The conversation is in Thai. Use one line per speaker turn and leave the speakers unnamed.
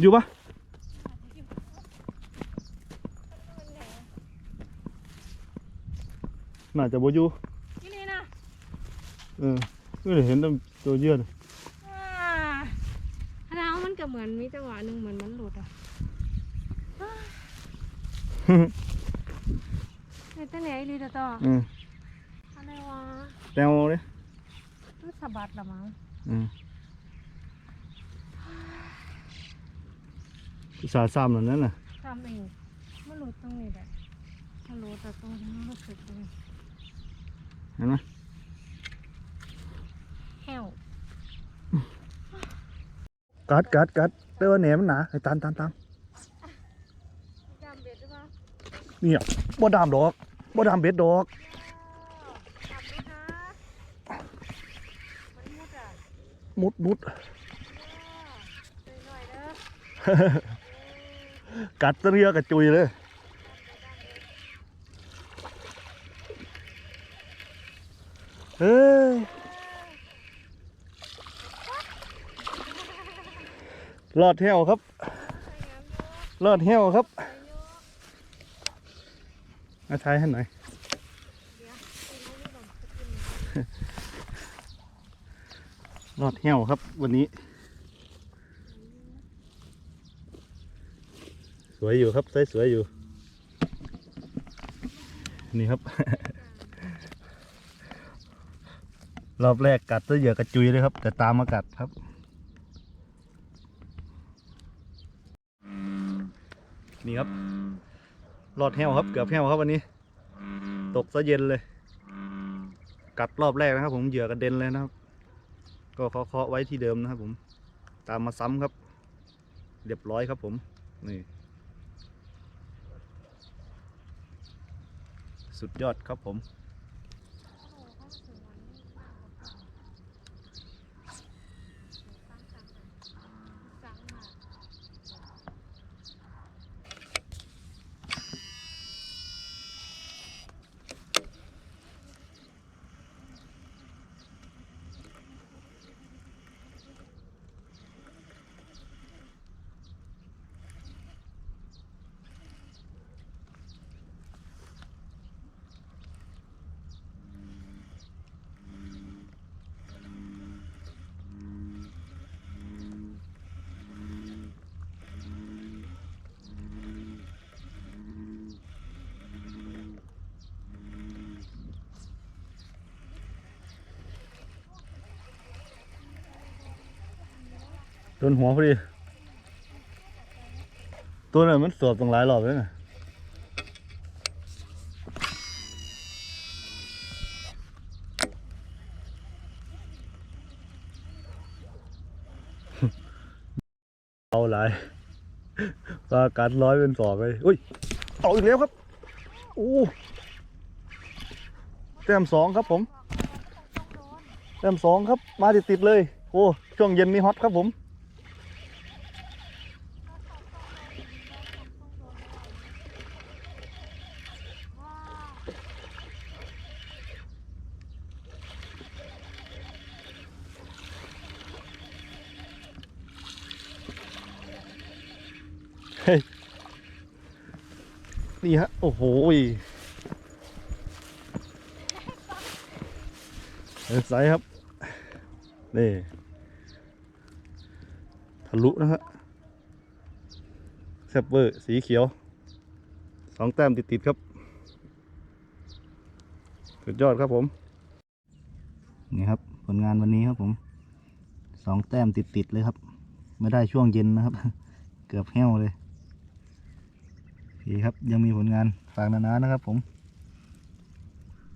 อยู่ปะน่าจะบ่อยู่
นี่นี่นะ
เออก็เลยเห็นแต่ตัวเยื่อน่ะ
อ่าแล้วมันก็เหมือนมีจังหวะหนึ่งเหมือนมันหลุดอะเฮ้ยตั้งไหนลีตาต่อ
อืม
อะไรวะ
แนวเลย
มันสะบัดละมั้ง
อืม อุตสาห์ซ้ำนั่นนั่นน่ะ
ทำเองมันหลุดตรงนี้แหละมันหลุดแต่ตรงที่มันรู้สึกเลย
เห็นไหม
แห้ว
กัดกัดกัดเต้าแหนมมันหนาไอ้ตามตามตาม
จำเบ็ดหรือเปล่า
เนี่ยบ่ดามดอกบ่ดามเบ็ดดอก
จำด้วยนะมันมุดอะ
มุดมุด
เออหน่อยๆเด้อ
กัดตะเรือกระจุยเลย เฮ้ย รอดแถวครับ รอดแถวครับ มาทายให้หน่อยรอดแถวครับวันนี้ วยอยู่ครับไซส์สวยอยู่ นี่ครับ รอบแรกกัดตัวเหยื่อกระจุยเลยครับ แต่ตามมากัดครับนี่ครับรอดแห้วครับ เกือบแห้วครับวันนี้ ตกซะเย็นเลย กัดรอบแรกนะครับ ผมเหยื่อกระเด็นเลยนะครับ ก็เคาะไว้ที่เดิมนะครับผม ตามมาซ้ำครับ เรียบร้อยครับผมนี่ สุดยอดครับผม นหัวพอดี ตัวนั้นมันสวบตรงหลายรอบเลยนะเอาหลายปลากัดร้อยเป็นสอบไปอุ้ยเอาอีกแล้วครับโอ้แต้มสองครับผมแต้มสองครับ มาติดติดเลย โอ้ ช่วงเย็นนี่ฮอตครับผม นี่ฮะ โอ้โหยเอ็นไซส์ครับ นี่ ทะลุนะฮะแซปเวอร์ สีเขียว สองแต้มติด ๆ ครับ สุดยอดครับผม นี่ครับ ผลงานวันนี้ครับผม สองแต้มติด ๆ เลยครับ ไม่ได้ช่วงเย็นนะครับ เกือบแห้วเลย เคครับยังมีผลงานฝากนานๆนะครับผม